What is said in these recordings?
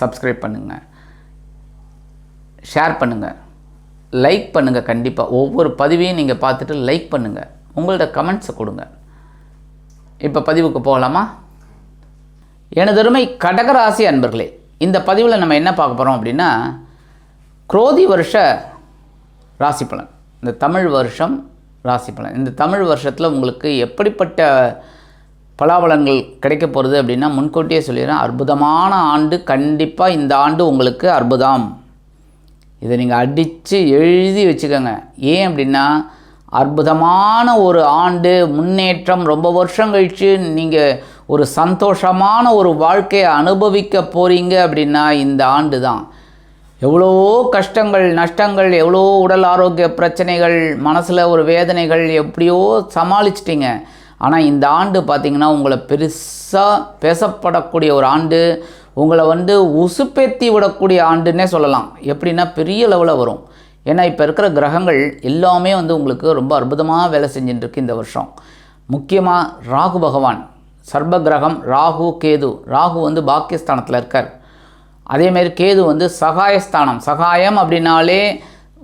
Subscribe பண்ணுங்கள் share பண்ணுங்கள் like பண்ணுங்கள் கண்டிப்பாக ஒவ்வொரு பதிவையும் நீங்கள் பார்த்துட்டு லைக் பண்ணுங்கள் உங்களோட கமெண்ட்ஸை கொடுங்க. இப்போ பதிவுக்கு போகலாமா? எனதருமை கடகராசி அன்பர்களே இந்த பதிவில் நம்ம என்ன பார்க்க போகிறோம் அப்படின்னா குரோதி வருஷ ராசி பலன். இந்த தமிழ் வருஷம் ராசி பலன். இந்த தமிழ் வருஷத்தில் உங்களுக்கு எப்படிப்பட்ட பலாபலன்கள் கிடைக்க போகிறது அப்படின்னா முன்கூட்டியே சொல்லிடுறேன். அற்புதமான ஆண்டு கண்டிப்பாக இந்த ஆண்டு உங்களுக்கு அற்புதம். இதை நீங்கள் அடித்து எழுதி வச்சுக்கோங்க. ஏன் அப்படின்னா அற்புதமான ஒரு ஆண்டு முன்னேற்றம் ரொம்ப வருஷம் கழித்து நீங்கள் ஒரு சந்தோஷமான ஒரு வாழ்க்கையை அனுபவிக்க போகிறீங்க அப்படின்னா இந்த ஆண்டு தான். எவ்வளோ கஷ்டங்கள் நஷ்டங்கள் எவ்வளோ உடல் ஆரோக்கிய பிரச்சனைகள் மனசில் ஒரு வேதனைகள் எப்படியோ சமாளிச்சிட்டிங்க. ஆனால் இந்த ஆண்டு பார்த்திங்கன்னா உங்களை பெருசாக பேசப்படக்கூடிய ஒரு ஆண்டு உங்களை வந்து உசுப்பேத்தி விடக்கூடிய ஆண்டுன்னே சொல்லலாம். எப்படின்னா பெரிய லெவலில் வரும். ஏன்னா இப்போ இருக்கிற கிரகங்கள் எல்லாமே வந்து உங்களுக்கு ரொம்ப அற்புதமாக வேலை செஞ்சுட்டுருக்கு இந்த வருஷம். முக்கியமாக ராகு பகவான். சர்ப கிரகம் ராகு கேது. ராகு வந்து பாக்கியஸ்தானத்தில் இருக்கார். அதேமாரி கேது வந்து சகாயஸ்தானம். சகாயம் அப்படின்னாலே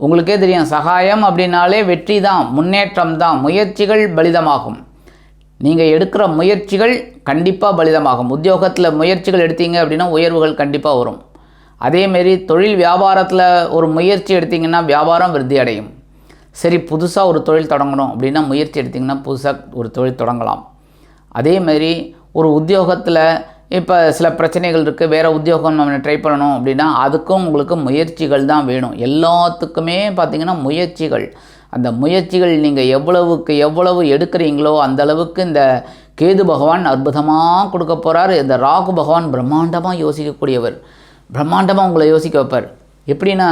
உங்களுக்கே தெரியும் சகாயம் அப்படின்னாலே வெற்றி தான் முன்னேற்றம் தான் முயற்சிகள் பலிதமாகும். நீங்கள் எடுக்கிற முயற்சிகள் கண்டிப்பாக பலிதமாகும். உத்தியோகத்தில் முயற்சிகள் எடுத்தீங்க அப்படின்னா உயர்வுகள் கண்டிப்பாக வரும். அதேமாரி தொழில் வியாபாரத்தில் ஒரு முயற்சி எடுத்திங்கன்னா வியாபாரம் விருத்தி அடையும். சரி புதுசாக ஒரு தொழில் தொடங்கணும் அப்படின்னா முயற்சி எடுத்திங்கன்னா புதுசாக ஒரு தொழில் தொடங்கலாம். அதேமாரி ஒரு உத்தியோகத்தில் இப்போ சில பிரச்சனைகள் இருக்குது வேறு உத்தியோகம் நம்ம ட்ரை பண்ணணும் அப்படின்னா அதுக்கும் உங்களுக்கு முயற்சிகள் தான் வேணும். எல்லாத்துக்குமே பார்த்திங்கன்னா முயற்சிகள். அந்த முயற்சிகள் நீங்கள் எவ்வளவுக்கு எவ்வளவு எடுக்கிறீங்களோ அந்த அளவுக்கு இந்த கேது பகவான் அற்புதமாக கொடுக்க போகிறார் இந்த ராகு பகவான் பிரம்மாண்டமாக யோசிக்கக்கூடியவர். பிரம்மாண்டமாக உங்களை யோசிக்க வைப்பார். எப்படின்னா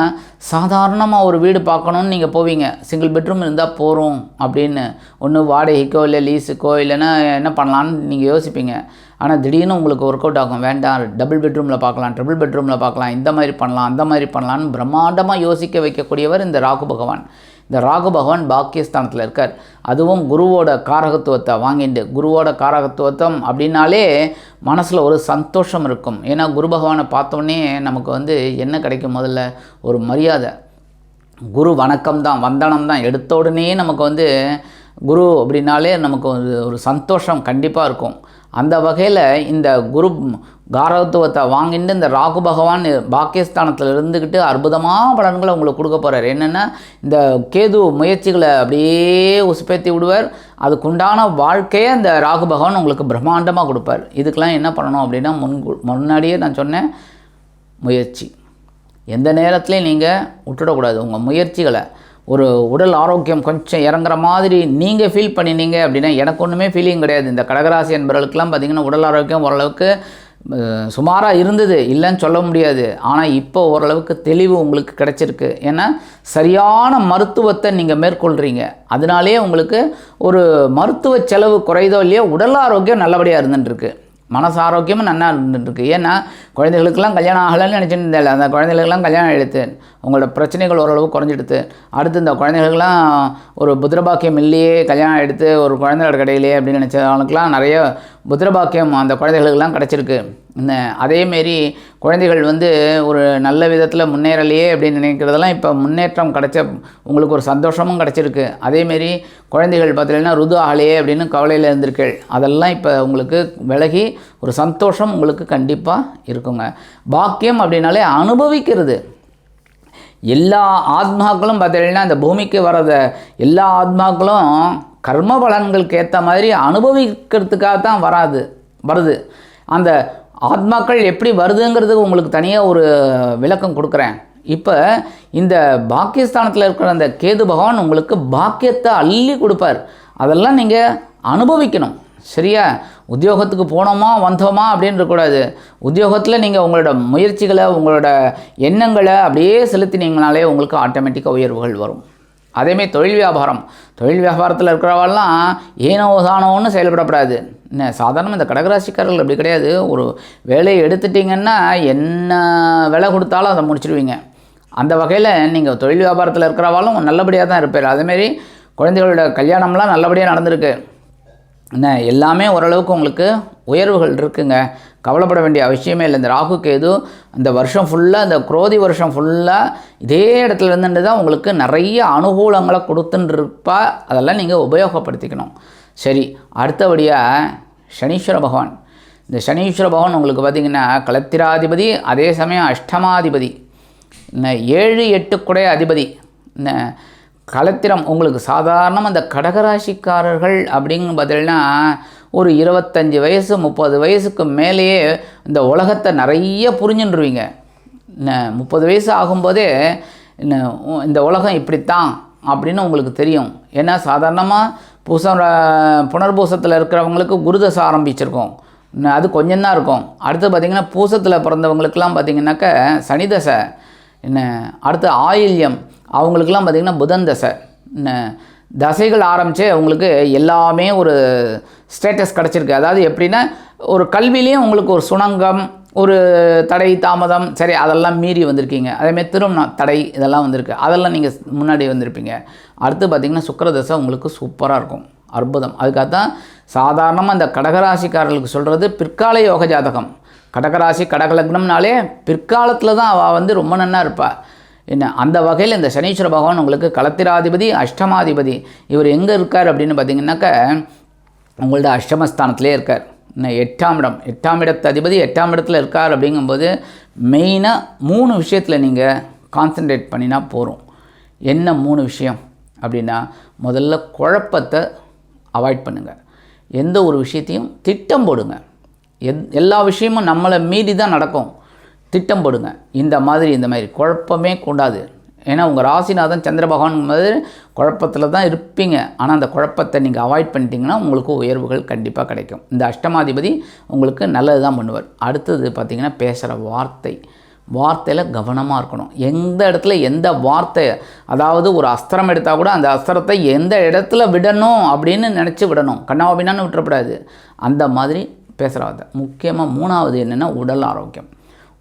சாதாரணமாக ஒரு வீடு பார்க்கணுன்னு நீங்கள் போவீங்க. சிங்கிள் பெட்ரூம் இருந்தால் போகிறோம் அப்படின்னு. ஒன்று வாடகைக்கோ இல்லை லீஸுக்கோ இல்லைன்னா என்ன பண்ணலான்னு நீங்கள் யோசிப்பீங்க. ஆனால் திடீர்னு உங்களுக்கு ஒர்க் அவுட் ஆகும். வேண்டாம் டபுள் பெட்ரூமில் பார்க்கலாம் ட்ரிபிள் பெட்ரூமில் பார்க்கலாம் இந்த மாதிரி பண்ணலாம் அந்த மாதிரி பண்ணலான்னு பிரம்மாண்டமாக யோசிக்க வைக்கக்கூடியவர் இந்த ராகு பகவான். இந்த ராகு பகவான் பாக்கியஸ்தானத்தில் இருக்கார். அதுவும் குருவோட காரகத்துவத்தை வாங்கிட்டு குருவோட காரகத்துவத்தம் அப்படின்னாலே மனசில் ஒரு சந்தோஷம் இருக்கும். ஏன்னா குரு பகவானை பார்த்தோன்னே நமக்கு வந்து என்ன கிடைக்கும் முதல்ல? ஒரு மரியாதை. குரு வணக்கம் தான் வந்தனம் தான். எடுத்த உடனே நமக்கு வந்து குரு அப்படின்னாலே நமக்கு ஒரு ஒரு சந்தோஷம் கண்டிப்பாக இருக்கும். அந்த வகையில் இந்த குரு காரத்துவத்தை வாங்கிட்டு இந்த ராகு பகவான் பாக்கியஸ்தானத்தில் இருந்துக்கிட்டு அற்புதமான பலன்களை உங்களுக்கு கொடுக்க போகிறார் என்னென்னா இந்த கேது முயற்சிகளை அப்படியே உசுப்பேற்றி விடுவார். அதுக்குண்டான வாழ்க்கையை அந்த ராகு பகவான் உங்களுக்கு பிரம்மாண்டமாக கொடுப்பார். இதுக்கெலாம் என்ன பண்ணணும் அப்படின்னா முன் முன்னாடியே நான் சொன்னேன் முயற்சி. எந்த நேரத்துலையும் நீங்கள் விட்டுடக்கூடாது. உங்கள் முயற்சிகளை ஒரு உடல் ஆரோக்கியம் கொஞ்சம் இறங்குற மாதிரி நீங்கள் ஃபீல் பண்ணினீங்க அப்படின்னா எனக்கு ஒன்றுமே ஃபீலிங் கிடையாது. இந்த கடகராசி என்பவர்களுக்கெல்லாம் பார்த்திங்கன்னா உடல் ஆரோக்கியம் ஓரளவுக்கு சுமாராக இருந்தது. இல்லைன்னு சொல்ல முடியாது. ஆனால் இப்போ ஓரளவுக்கு தெளிவு உங்களுக்கு கிடச்சிருக்கு. ஏன்னா சரியான மருத்துவத்தை நீங்கள் மேற்கொள்கிறீங்க அதனாலேயே உங்களுக்கு ஒரு மருத்துவ செலவு குறைதோ இல்லையோ உடல் ஆரோக்கியம் நல்லபடியாக இருந்துட்டுருக்கு. மனசு ஆரோக்கியமும் நல்லா இருந்துட்டுருக்கு. ஏன்னா குழந்தைகளுக்கெல்லாம் கல்யாணம் ஆகலைன்னு நினச்சிட்டு இருந்தேன் அந்த குழந்தைகளுக்கெல்லாம் கல்யாணம் எடுத்து உங்களோட பிரச்சனைகள் ஓரளவு குறைஞ்சிடுத்து. அடுத்து இந்த குழந்தைகளுக்கெல்லாம் ஒரு புத்திரபாக்கியம் இல்லையே கல்யாணம் எடுத்து ஒரு குழந்தைகளோட கடையிலே அப்படின்னு நினச்சவங்களுக்கெல்லாம் நிறைய புத்திரபாக்கியம் அந்த குழந்தைகளுக்கெல்லாம் கிடச்சிருக்கு. அதேமாரி குழந்தைகள் வந்து ஒரு நல்ல விதத்தில் முன்னேறலையே அப்படின்னு நினைக்கிறதெல்லாம் இப்போ முன்னேற்றம் கிடைச்ச உங்களுக்கு ஒரு சந்தோஷமும் கிடச்சிருக்கு. அதேமாரி குழந்தைகள் பார்த்தீங்கன்னா ருது ஆகலையே அப்படின்னு கவலையில் இருந்திருக்கீள். அதெல்லாம் இப்போ உங்களுக்கு விலகி ஒரு சந்தோஷம் உங்களுக்கு கண்டிப்பாக இருக்குங்க. பாக்கியம் அப்படின்னாலே அனுபவிக்கிறது. எல்லா ஆத்மாக்களும் பார்த்தீங்கன்னா இந்த பூமிக்கு வரத எல்லா ஆத்மாக்களும் கர்ம பலன்களுக்கு ஏற்ற மாதிரி அனுபவிக்கிறதுக்காக தான் வராது வருது. அந்த ஆத்மாக்கள் எப்படி வருதுங்கிறதுக்கு உங்களுக்கு தனியாக ஒரு விளக்கம் கொடுக்குறேன். இப்போ இந்த பாக்கியஸ்தானத்தில் இருக்கிற அந்த கேது பகவான் உங்களுக்கு பாக்கியத்தை அள்ளி கொடுப்பார். அதெல்லாம் நீங்கள் அனுபவிக்கணும். சரியா? உத்தியோகத்துக்கு போனோமா வந்தோமா அப்படின்னு இருக்கக்கூடாது. உத்தியோகத்தில் நீங்கள் உங்களோட முயற்சிகளை உங்களோட எண்ணங்களை அப்படியே செலுத்தினீங்கனாலே உங்களுக்கு ஆட்டோமேட்டிக்காக உயர்வுகள் வரும். அதேமாரி தொழில் வியாபாரம். தொழில் வியாபாரத்தில் இருக்கிறவாள்லாம் ஏனோ தானோன்னு செயல்படக்கூடாது என்ன சாதாரணமாக இந்த கடகராசிக்காரர்கள் அப்படி கிடையாது. ஒரு வேலையை எடுத்துட்டிங்கன்னா என்ன விலை கொடுத்தாலும் அதை முடிச்சிடுவீங்க அந்த வகையில் நீங்கள் தொழில் வியாபாரத்தில் இருக்கிறவாலும் நல்லபடியாக தான் இருப்பார் அதேமாரி குழந்தைகளோட கல்யாணம்லாம் நல்லபடியாக நடந்திருக்கு. என்ன எல்லாமே ஓரளவுக்கு உங்களுக்கு உயர்வுகள் இருக்குங்க. கவலைப்பட வேண்டிய அவசியமே இல்லை. இந்த ராகு கேது இந்த வருஷம் ஃபுல்லாக இந்த குரோதி வருஷம் ஃபுல்லாக இதே இடத்துல இருந்துட்டு தான் உங்களுக்கு நிறைய அனுகூலங்களை கொடுத்துட்டுருப்பா அதெல்லாம் நீங்கள் உபயோகப்படுத்திக்கணும். சரி அடுத்தபடியாக சனீஸ்வர பகவான். இந்த சனீஸ்வர பகவான் உங்களுக்கு பார்த்திங்கன்னா கலத்திராதிபதி அதே சமயம் அஷ்டமாதிபதி. இந்த ஏழு எட்டு குடைய அதிபதி. இந்த கலத்திரம் உங்களுக்கு சாதாரணமாக அந்த கடகராசிக்காரர்கள் அப்படின்னு பார்த்தீங்கன்னா ஒரு இருபத்தஞ்சி வயசு முப்பது வயசுக்கு மேலேயே இந்த உலகத்தை நிறைய புரிஞ்சுன்றுவீங்க. என்ன முப்பது வயசு ஆகும்போதே என்ன உ- இந்த உலகம் இப்படித்தான் அப்படின்னு உங்களுக்கு தெரியும். ஏன்னா சாதாரணமாக பூசம் புனர்பூசத்தில் இருக்கிறவங்களுக்கு குருதசை ஆரம்பிச்சிருக்கோம். அது கொஞ்சம் தான் இருக்கும். அடுத்து பார்த்திங்கன்னா பூசத்தில் பிறந்தவங்களுக்கெல்லாம் பார்த்திங்கனாக்கா சனிதசை என்ன அடுத்து ஆயில்யம் அவங்களுக்கெல்லாம் பார்த்திங்கன்னா புதன் தசை. என்ன தசைகள் ஆரம்பித்து அவங்களுக்கு எல்லாமே ஒரு ஸ்டேட்டஸ் கிடச்சிருக்கு. அதாவது எப்படின்னா ஒரு கல்வியிலையும் உங்களுக்கு ஒரு சுணங்கம் ஒரு தடை தாமதம் சரி அதெல்லாம் மீறி வந்திருக்கீங்க. அதேமாதிரி திருமணம் தடை இதெல்லாம் வந்திருக்கு. அதெல்லாம் நீங்கள் முன்னாடி வந்திருப்பீங்க. அடுத்து பார்த்திங்கன்னா சுக்கரதசை உங்களுக்கு சூப்பராக இருக்கும். அற்புதம். அதுக்காக தான் சாதாரணமாக இந்த கடகராசிக்காரர்களுக்கு சொல்கிறது பிற்கால யோக ஜாதகம். கடகராசி கடகலக்னம்னாலே பிற்காலத்தில் தான் அவள் வந்து ரொம்ப நன்னா இருப்பாள் என்ன அந்த வகையில் இந்த சனீஸ்வர பகவான் உங்களுக்கு களத்திராதிபதி அஷ்டமாதிபதி. இவர் எங்கே இருக்கார் அப்படின்னு பார்த்தீங்கன்னாக்கா உங்களோட அஷ்டமஸ்தானத்திலே இருக்கார். இன்னும் எட்டாம் இடம். எட்டாம் இடத்து அதிபதி எட்டாம் இடத்துல இருக்கார் அப்படிங்கும்போது மெயினாக மூணு விஷயத்தில் நீங்கள் கான்சென்ட்ரேட் பண்ணினா போகிறோம் என்ன மூணு விஷயம்? அப்படின்னா முதல்ல குழப்பத்தை அவாய்ட் பண்ணுங்கள் எந்த ஒரு விஷயத்தையும் திட்டம் போடுங்க. எத் எல்லா விஷயமும் நம்மளை மீறி தான் நடக்கும். திட்டம் போடுங்க. இந்த மாதிரி இந்த மாதிரி. குழப்பமே கூடாது. ஏன்னா உங்கள் ராசிநாதன் சந்திர பகவான் மாதிரி குழப்பத்தில் தான் இருப்பீங்க. ஆனால் அந்த குழப்பத்தை நீங்கள் அவாய்ட் பண்ணிட்டீங்கன்னா உங்களுக்கு உயர்வுகள் கண்டிப்பாக கிடைக்கும். இந்த அஷ்டமாதிபதி உங்களுக்கு நல்லது தான் பண்ணுவார். அடுத்தது பார்த்திங்கன்னா பேசுகிற வார்த்தை. வார்த்தையில் கவனமாக இருக்கணும். எந்த இடத்துல எந்த வார்த்தை அதாவது ஒரு அஸ்திரம் எடுத்தால் கூட அந்த அஸ்திரத்தை எந்த இடத்துல விடணும் அப்படின்னு நினச்சி விடணும். கண்ணாபின்னான்னு விட்டுறக்கூடாது. அந்த மாதிரி பேசுகிற வார்த்தை. முக்கியமாக மூணாவது என்னென்னா உடல் ஆரோக்கியம்.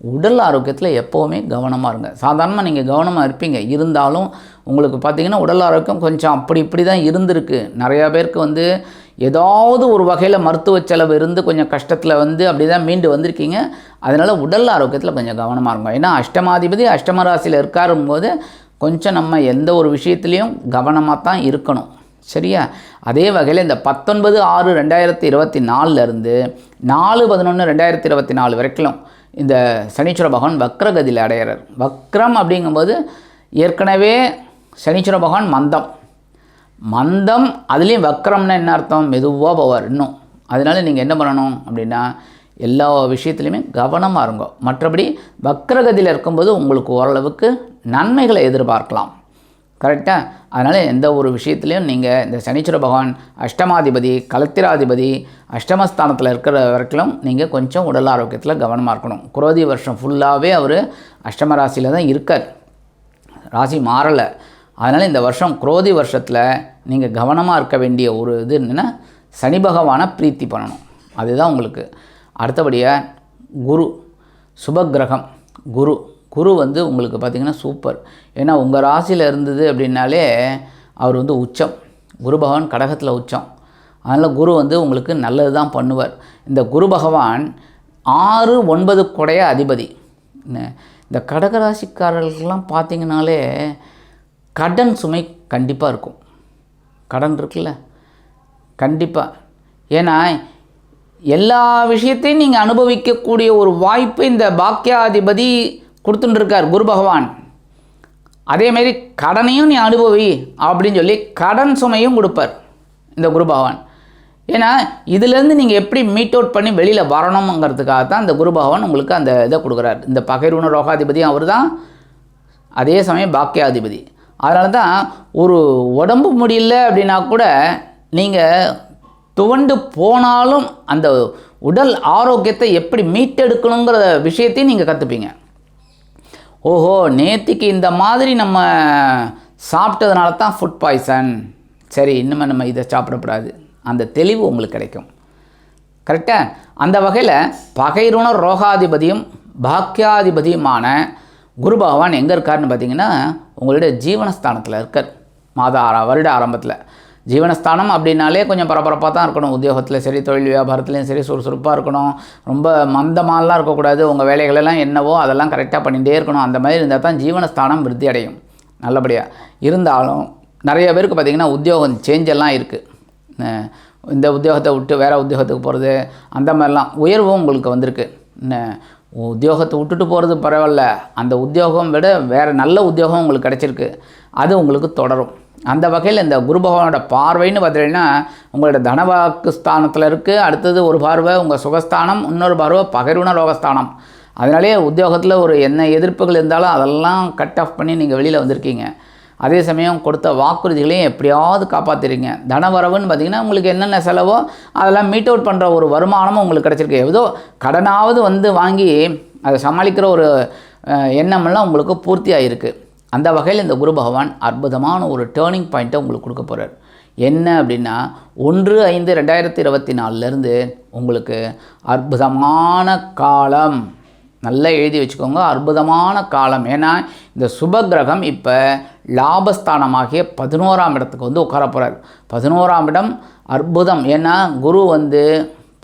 உடல் ஆரோக்கியத்தில் எப்போவுமே கவனமாக இருங்க. சாதாரணமாக நீங்கள் கவனமாக இருப்பீங்க. இருந்தாலும் உங்களுக்கு பார்த்தீங்கன்னா உடல் ஆரோக்கியம் கொஞ்சம் அப்படி இப்படி தான் இருந்திருக்கு. நிறையா பேருக்கு வந்து ஏதாவது ஒரு வகையில் மருத்துவ செலவு இருந்து கொஞ்சம் கஷ்டத்தில் வந்து அப்படி தான் மீண்டு வந்திருக்கீங்க. அதனால் உடல் ஆரோக்கியத்தில் கொஞ்சம் கவனமாக இருக்கும் ஏன்னா அஷ்டமாதிபதி அஷ்டம ராசியில் போது கொஞ்சம் நம்ம எந்த ஒரு விஷயத்துலேயும் கவனமாக தான் இருக்கணும். சரியா? அதே வகையில் இந்த பத்தொன்பது ஆறு ரெண்டாயிரத்தி இருபத்தி நாலுலேருந்து நாலு பதினொன்று ரெண்டாயிரத்தி இருபத்தி நாலு வரைக்கும் இந்த சனீஸ்வர பகவான் வக்ரகதியில் அடையிறார். வக்ரம் அப்படிங்கும்போது ஏற்கனவே சனீஸ்வர பகவான் மந்தம். மந்தம் அதுலேயும் வக்ரம்னா என்ன அர்த்தம்? மெதுவாக போவார் இன்னும். அதனால நீங்கள் என்ன பண்ணணும் அப்படின்னா எல்லா விஷயத்துலையுமே கவனமாக இருங்க. மற்றபடி வக்ரகதியில் இருக்கும்போது உங்களுக்கு ஓரளவுக்கு நன்மைகளை எதிர்பார்க்கலாம். கரெக்டாக அதனால் எந்த ஒரு விஷயத்துலையும் நீங்கள் இந்த சனீஸ்வர பகவான் அஷ்டமாதிபதி கலத்திராதிபதி அஷ்டமஸ்தானத்தில் இருக்கிற வரைக்கும் நீங்கள் கொஞ்சம் உடல் ஆரோக்கியத்தில் கவனமாக இருக்கணும். குரோதி வருஷம் ஃபுல்லாகவே அவர் அஷ்டம ராசியில் தான் இருக்கார். ராசி மாறலை. அதனால் இந்த வருஷம் குரோதி வருஷத்தில் நீங்கள் கவனமாக இருக்க வேண்டிய ஒரு இது என்னென்னா சனி பகவானை பிரீத்தி பண்ணணும். அதுதான் உங்களுக்கு. அடுத்தபடியாக குரு. சுபகிரகம் குரு. குரு வந்து உங்களுக்கு பார்த்திங்கன்னா சூப்பர். ஏன்னா உங்கள் ராசியில் இருந்தது அப்படின்னாலே அவர் வந்து உச்சம். குரு பகவான் கடகத்தில் உச்சம். அதனால் குரு வந்து உங்களுக்கு நல்லது தான் பண்ணுவார். இந்த குரு பகவான் ஆறு ஒன்பது கொடைய அதிபதி. இந்த கடகராசிக்காரர்களுக்கெல்லாம் பார்த்தீங்கனாலே கடன் சுமை கண்டிப்பாக இருக்கும். கடன் இருக்குல்ல? கண்டிப்பாக ஏன்னா எல்லா விஷயத்தையும் நீங்கள் அனுபவிக்கக்கூடிய ஒரு வாய்ப்பு இந்த பாக்கியாதிபதி கொடுத்துட்டு இருக்கார் குரு பகவான். அதேமாரி கடனையும் நீ அனுபவி அப்படின்னு சொல்லி கடன் சுமையும் கொடுப்பார் இந்த குரு பகவான். ஏன்னா இதுலேருந்து நீங்கள் எப்படி மீட் அவுட் பண்ணி வெளியில் வரணுங்கிறதுக்காக தான் இந்த குரு பகவான் உங்களுக்கு அந்த இதை கொடுக்குறாரு. இந்த பகைருண ரோகாதிபதியும் அவர் தான். அதே சமயம் பாக்கியாதிபதி. அதனால தான் ஒரு உடம்பு முடியல அப்படின்னா கூட நீங்கள் துவண்டு போனாலும் அந்த உடல் ஆரோக்கியத்தை எப்படி மீட்டெடுக்கணுங்கிற விஷயத்தையும் நீங்கள் கற்றுப்பீங்க ஓஹோ நேத்திக்கு இந்த மாதிரி நம்ம சாப்பிட்டதுனால தான் ஃபுட் பாய்சன் சரி இன்னுமே நம்ம இதை சாப்பிடக்கூடாது. அந்த தெளிவு உங்களுக்கு கிடைக்கும். கரெக்டாக அந்த வகையில் பகைருண ரோகாதிபதியும் பாக்கியாதிபதியுமான குரு பகவான் எங்கே இருக்காருன்னு பார்த்தீங்கன்னா உங்களுடைய ஜீவனஸ்தானத்தில் இருக்கார். மாத ஆரா வருட ஆரம்பத்தில். ஜீவனஸ்தானம் அப்படின்னாலே கொஞ்சம் பரபரப்பாக தான் இருக்கணும். உத்தியோகத்தில் சரி தொழில் வியாபாரத்துலேயும் சரி சுறுசுறுப்பாக இருக்கணும். ரொம்ப மந்தமாலாம் இருக்கக்கூடாது. உங்கள் வேலைகளெல்லாம் என்னவோ அதெல்லாம் கரெக்டாக பண்ணிகிட்டே இருக்கணும். அந்த மாதிரி இருந்தால் தான் ஜீவனஸ்தானம் விருத்தி அடையும். நல்லபடியாக இருந்தாலும் நிறைய பேருக்கு பார்த்திங்கன்னா உத்தியோகம் சேஞ்ச் எல்லாம் இருக்குது இந்த உத்தியோகத்தை விட்டு வேறு உத்தியோகத்துக்கு போகிறது அந்த மாதிரிலாம் உயர்வும் உங்களுக்கு வந்திருக்கு. உத்தியோகத்தை விட்டுட்டு போகிறது பரவாயில்ல. அந்த உத்தியோகம் விட வேறு நல்ல உத்தியோகம் உங்களுக்கு கிடச்சிருக்கு. அது உங்களுக்கு தொடரும். அந்த வகையில் இந்த குரு பகவானோட பார்வைன்னு பார்த்தீங்கன்னா உங்களோட தனவாக்கு ஸ்தானத்தில் இருக்குது அடுத்தது ஒரு பார்வை உங்கள் சுகஸ்தானம் இன்னொரு பார்வை பகிர்வுன ரோகஸ்தானம் அதனாலேயே உத்தியோகத்தில் ஒரு என்ன எதிர்ப்புகள் இருந்தாலும் அதெல்லாம் கட் ஆஃப் பண்ணி நீங்கள் வெளியில் வந்திருக்கீங்க. அதே சமயம் கொடுத்த வாக்குறுதிகளையும் எப்படியாவது காப்பாற்றுறீங்க தனவரவுன்னு பார்த்தீங்கன்னா உங்களுக்கு என்னென்ன செலவோ அதெல்லாம் மீட் அவுட் பண்ணுற ஒரு வருமானமும் உங்களுக்கு கிடச்சிருக்கு. ஏதோ கடனாவது வந்து வாங்கி அதை சமாளிக்கிற ஒரு அஹ், எண்ணமெல்லாம் உங்களுக்கு பூர்த்தி ஆகிருக்கு அந்த வகையில் இந்த குரு பகவான் அற்புதமான ஒரு டேர்னிங் பாயிண்ட்டை உங்களுக்கு கொடுக்க போகிறார் என்ன அப்படின்னா ஒன்று ஐந்து ரெண்டாயிரத்தி இருபத்தி நாலுலேருந்து உங்களுக்கு அற்புதமான காலம். நல்லா எழுதி வச்சுக்கோங்க அற்புதமான காலம். ஏன்னா இந்த சுப கிரகம் இப்போ லாபஸ்தானமாகிய பதினோராம் இடத்துக்கு வந்து உட்கார போகிறார் பதினோராம் இடம் அற்புதம். ஏன்னா குரு வந்து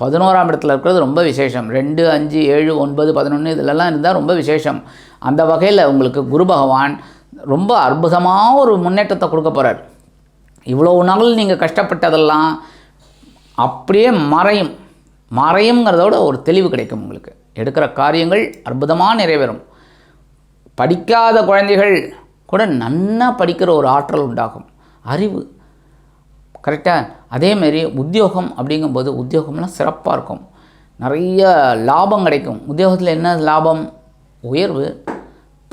பதினோராம் இடத்துல இருக்கிறது ரொம்ப விசேஷம். ரெண்டு அஞ்சு ஏழு ஒன்பது பதினொன்று இதிலெல்லாம் இருந்தால் ரொம்ப விசேஷம். அந்த வகையில் உங்களுக்கு குரு பகவான் ரொம்ப அற்புதமாக ஒரு முன்னேற்றத்தை கொடுக்க போகிறார் இவ்வளோ நாள் நீங்கள் கஷ்டப்பட்டதெல்லாம் அப்படியே மறையும். மறையுங்கிறதோட ஒரு தெளிவு கிடைக்கும் உங்களுக்கு. எடுக்கிற காரியங்கள் அற்புதமாக நிறைவேறும். படிக்காத குழந்தைகள் கூட நன்னா படிக்கிற ஒரு ஆற்றல் உண்டாகும். அறிவு. கரெக்டாக அதேமாரி உத்தியோகம் அப்படிங்கும்போது உத்தியோகம்லாம் சிறப்பாக இருக்கும். நிறைய லாபம் கிடைக்கும். உத்தியோகத்தில் என்ன லாபம்? உயர்வு.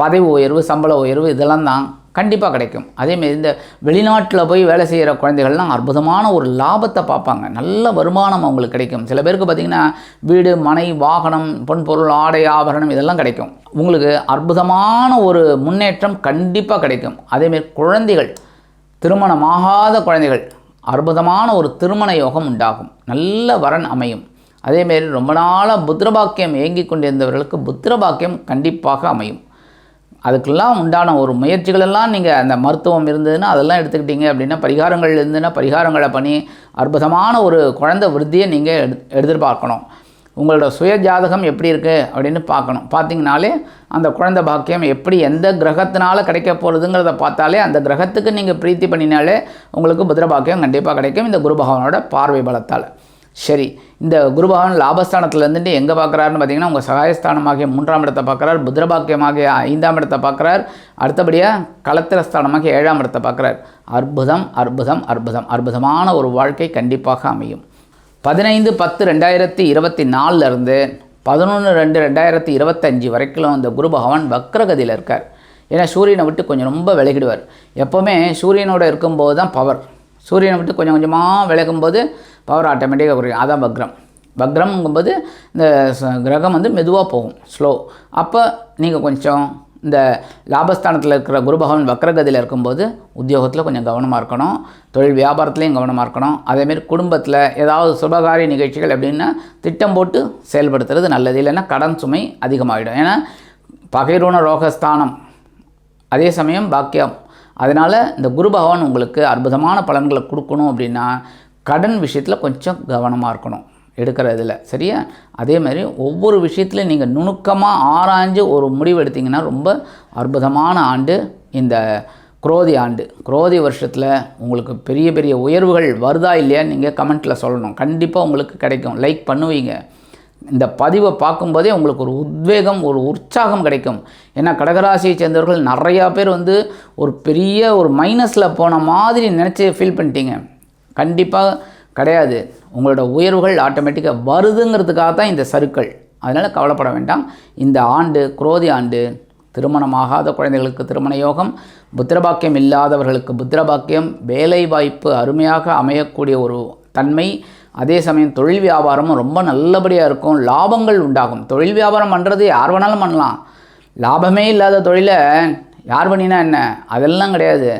பதவி உயர்வு சம்பள உயர்வு இதெல்லாம் தான் கண்டிப்பாக கிடைக்கும். அதேமாரி இந்த வெளிநாட்டில் போய் வேலை செய்கிற குழந்தைகள்லாம் அற்புதமான ஒரு லாபத்தை பார்ப்பாங்க. நல்ல வருமானம் அவங்களுக்கு கிடைக்கும். சில பேருக்கு பார்த்திங்கன்னா வீடு மனை வாகனம் பொன்பொருள் ஆடை ஆபரணம் இதெல்லாம் கிடைக்கும். உங்களுக்கு அற்புதமான ஒரு முன்னேற்றம் கண்டிப்பாக கிடைக்கும். அதேமாரி குழந்தைகள் திருமணமாகாத குழந்தைகள் அற்புதமான ஒரு திருமண யோகம் உண்டாகும். நல்ல வரன் அமையும். அதேமாரி ரொம்ப நாளாக புத்திரபாக்கியம் ஏங்கி கொண்டிருந்தவர்களுக்கு புத்திரபாக்கியம் கண்டிப்பாக அமையும். அதுக்கெல்லாம் உண்டான ஒரு முயற்சிகளெல்லாம் நீங்கள் அந்த மருத்துவம் இருந்ததுன்னா அதெல்லாம் எடுத்துக்கிட்டீங்க அப்படின்னா பரிகாரங்கள் இருந்ததுன்னா பரிகாரங்களை பண்ணி அற்புதமான ஒரு குழந்தை விருத்தியை நீங்கள் எடு எதிர்பார்க்கணும் உங்களோட சுய ஜாதகம் எப்படி இருக்குது அப்படின்னு பார்க்கணும். பார்த்தீங்கனாலே அந்த குழந்தை பாக்கியம் எப்படி எந்த கிரகத்தினால கிடைக்க போகிறதுங்கிறத பார்த்தாலே அந்த கிரகத்துக்கு நீங்கள் பிரீத்தி பண்ணினாலே உங்களுக்கு புத்திர பாக்கியம் கண்டிப்பாக கிடைக்கும். இந்த குரு பகவானோட பார்வை பலத்தால். சரி இந்த குருபகவான் லாபஸ்தானத்தில் இருந்துட்டு எங்கே பார்க்குறாருன்னு பார்த்தீங்கன்னா உங்கள் சகாயஸ்தானமாகிய மூன்றாம் இடத்தை பார்க்குறார் புத்திரபாக்கியமாகிய ஐந்தாம் இடத்தை பார்க்குறார் அடுத்தபடியாக களத்திரஸ்தானமாகிய ஏழாம் இடத்தை பார்க்குறார். அற்புதம் அற்புதம் அற்புதம் அற்புதமான ஒரு வாழ்க்கை கண்டிப்பாக அமையும். பதினைந்து பத்து ரெண்டாயிரத்தி இருபத்தி நாலுலேருந்து பதினொன்று ரெண்டு ரெண்டாயிரத்தி இருபத்தஞ்சி வரைக்கும் இந்த குரு பகவான் வக்ரகதியில் இருக்கார். ஏன்னா சூரியனை விட்டு கொஞ்சம் ரொம்ப விலகிடுவார். எப்போவுமே சூரியனோட இருக்கும்போது தான் பவர் சூரியனை விட்டு கொஞ்சம் கொஞ்சமாக விலகும்போது பவர் ஆட்டோமேட்டிக்காக குறையும். அதான் வக்ரம் வக்ரம்ங்கும்போது இந்த கிரகம் வந்து மெதுவாக போகும். ஸ்லோ அப்போ நீங்கள் கொஞ்சம் இந்த லாபஸ்தானத்தில் இருக்கிற குரு பகவான் வக்ரகதியில் இருக்கும்போது உத்தியோகத்தில் கொஞ்சம் கவனமாக இருக்கணும். தொழில் வியாபாரத்துலேயும் கவனமாக இருக்கணும். அதேமாரி குடும்பத்தில் ஏதாவது சுபகாரிய நிகழ்ச்சிகள் அப்படின்னா திட்டம் போட்டு செயல்படுத்துறது நல்லது. இல்லைன்னா கடன் சுமை அதிகமாகிடும் ஏன்னா பகைரூண ரோகஸ்தானம். அதே சமயம் பாக்கியம். அதனால் இந்த குரு பகவான் உங்களுக்கு அற்புதமான பலன்களை கொடுக்கணும் அப்படின்னா கடன் விஷயத்தில் கொஞ்சம் கவனமாக இருக்கணும். எடுக்கிற இதில். சரியா? அதே மாதிரி ஒவ்வொரு விஷயத்துலையும் நீங்கள் நுணுக்கமாக ஆராய்ஞ்சு ஒரு முடிவு எடுத்தீங்கன்னா ரொம்ப அற்புதமான ஆண்டு இந்த குரோதி ஆண்டு. குரோதி வருஷத்தில் உங்களுக்கு பெரிய பெரிய உயர்வுகள் வருதா இல்லையான்னு நீங்கள் கமெண்ட்டில் சொல்லணும். கண்டிப்பாக உங்களுக்கு கிடைக்கும். லைக் பண்ணுவீங்க. இந்த பதிவை பார்க்கும்போதே உங்களுக்கு ஒரு உத்வேகம் ஒரு உற்சாகம் கிடைக்கும். ஏன்னா கடகராசியை சேர்ந்தவர்கள் நிறையா பேர் வந்து ஒரு பெரிய ஒரு மைனஸில் போன மாதிரி நினச்சி ஃபீல் பண்ணிட்டீங்க. கண்டிப்பாக கிடையாது. உங்களோட உயர்வுகள் ஆட்டோமேட்டிக்காக வருதுங்கிறதுக்காக தான் இந்த சருக்கள். அதனால் கவலைப்பட வேண்டாம். இந்த ஆண்டு குரோதி ஆண்டு திருமணமாகாத குழந்தைகளுக்கு திருமண யோகம் புத்திரபாக்கியம் இல்லாதவர்களுக்கு புத்திரபாக்கியம் வேலை வாய்ப்பு அருமையாக அமையக்கூடிய ஒரு தன்மை அதே சமயம் தொழில் வியாபாரமும் ரொம்ப நல்லபடியாக இருக்கும். லாபங்கள் உண்டாகும். தொழில் வியாபாரம் பண்ணுறது யார் வேணாலும் பண்ணலாம். லாபமே இல்லாத தொழிலை யார் பண்ணினா என்ன? அதெல்லாம் கிடையாது.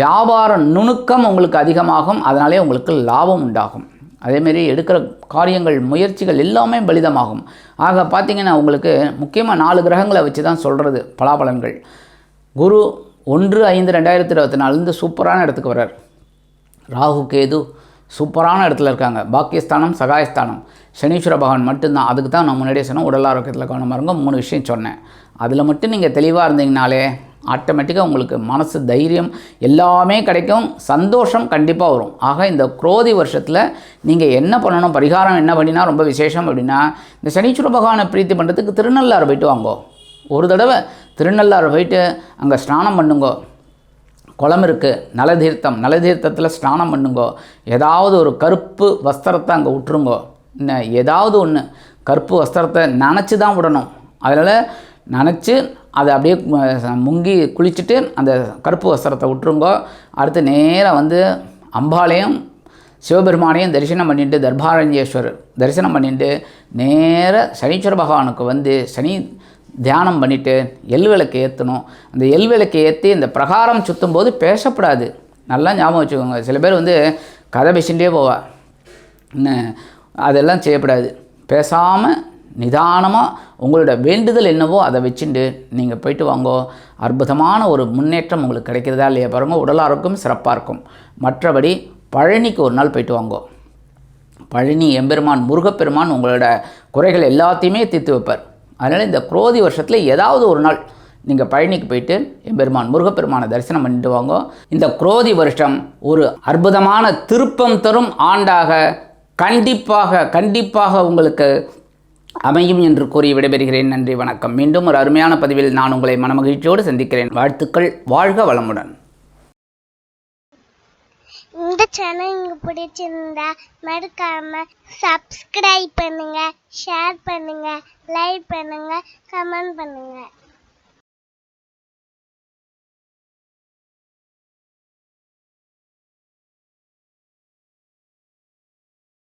வியாபார நுணுக்கம் உங்களுக்கு அதிகமாகும் அதனாலே உங்களுக்கு லாபம் உண்டாகும். அதேமாரி எடுக்கிற காரியங்கள் முயற்சிகள் எல்லாமே பலிதமாகும். ஆக பார்த்திங்கன்னா உங்களுக்கு முக்கியமாக நாலு கிரகங்களை வச்சு தான் சொல்கிறது பலாபலன்கள். குரு ஒன்று ஐந்து ரெண்டாயிரத்தி இருபத்தி நாலுலேருந்து சூப்பரான இடத்துக்கு வர்றார். ராகு கேது சூப்பரான இடத்துல இருக்காங்க. பாக்கியஸ்தானம் சகாயஸ்தானம். சனீஸ்வர பகவான் மட்டும்தான். அதுக்கு தான் நான் முன்னாடியே சொன்னேன் உடல் ஆரோக்கியத்தில் கவனமாக இருங்க. மூணு விஷயம் சொன்னேன். அதில் மட்டும் நீங்கள் தெளிவாக இருந்தீங்கனாலே ஆட்டோமேட்டிக்காக உங்களுக்கு மனசு தைரியம் எல்லாமே கிடைக்கும். சந்தோஷம் கண்டிப்பாக வரும். ஆக இந்த குரோதி வருஷத்தில் நீங்கள் என்ன பண்ணணும்? பரிகாரம் என்ன பண்ணினா ரொம்ப விசேஷம் அப்படின்னா இந்த சனீஸ்வர பகவானை பிரீத்தி பண்ணுறதுக்கு திருநள்ளாறு போயிட்டு வாங்கோ. ஒரு தடவை திருநள்ளாறு போயிட்டு அங்கே ஸ்நானம் பண்ணுங்கோ. குளம் இருக்குது நலதீர்த்தம் நலதீர்த்தத்தில் ஸ்நானம் பண்ணுங்கோ. ஏதாவது ஒரு கருப்பு வஸ்திரத்தை அங்கே விட்டுருங்கோ இன்னும் ஏதாவது ஒன்று கருப்பு வஸ்திரத்தை நனைச்சி தான் விடணும். அதனால் நனைச்சி அதை அப்படியே முங்கி குளிச்சுட்டு அந்த கருப்பு வஸ்திரத்தை விட்டுருங்கோ அடுத்து நேராக வந்து அம்பாளையம் சிவபெருமானையும் தரிசனம் பண்ணிட்டு தர்பாரஞ்சேஸ்வரர் தரிசனம் பண்ணிட்டு நேர சனீஸ்வர பகவானுக்கு வந்து சனி தியானம் பண்ணிவிட்டு எல் விளக்கு ஏற்றணும் அந்த எல் விளக்கு ஏற்றி இந்த பிரகாரம் சுற்றும் போது பேசப்படாது. நல்லா ஞாபகம் வச்சுக்கோங்க. சில பேர் வந்து கதை பேசிகிட்டே போவா. என்ன அதெல்லாம் செய்யப்படாது. பேசாமல் நிதானமாக உங்களோட வேண்டுதல் என்னவோ அதை வச்சுட்டு நீங்கள் போயிட்டு வாங்கோ. அற்புதமான ஒரு முன்னேற்றம் உங்களுக்கு கிடைக்கிறதா இல்லையா பாருங்கள் உடல் ஆரோக்கியம் சிறப்பாக இருக்கும். மற்றபடி பழனிக்கு ஒரு நாள் போயிட்டு வாங்கோ. பழனி எம்பெருமான் முருகப்பெருமான் உங்களோட குறைகள் எல்லாத்தையுமே தீர்த்து வைப்பார். அதனால் இந்த குரோதி வருஷத்தில் ஏதாவது ஒரு நாள் நீங்கள் பழனிக்கு போயிட்டு எம்பெருமான் முருகப்பெருமானை தரிசனம் பண்ணிட்டு வாங்க. இந்த குரோதி வருஷம் ஒரு அற்புதமான திருப்பம் தரும் ஆண்டாக. கண்டிப்பாக கண்டிப்பாக உங்களுக்கு அமையும் என்று கூறி விடைபெறுகிறேன். நன்றி வணக்கம். மீண்டும் ஒரு அருமையான பதிவில் நான் உங்களை மனமகிழ்ச்சியோடு சந்திக்கிறேன். வாழ்த்துக்கள் வாழ்க வளமுடன். இந்த சேனல் உங்களுக்கு பிடிச்சிருந்தா மறக்காம சப்ஸ்கிரைப் பண்ணுங்க ஷேர் பண்ணுங்க லைக் பண்ணுங்க கமெண்ட் பண்ணுங்க.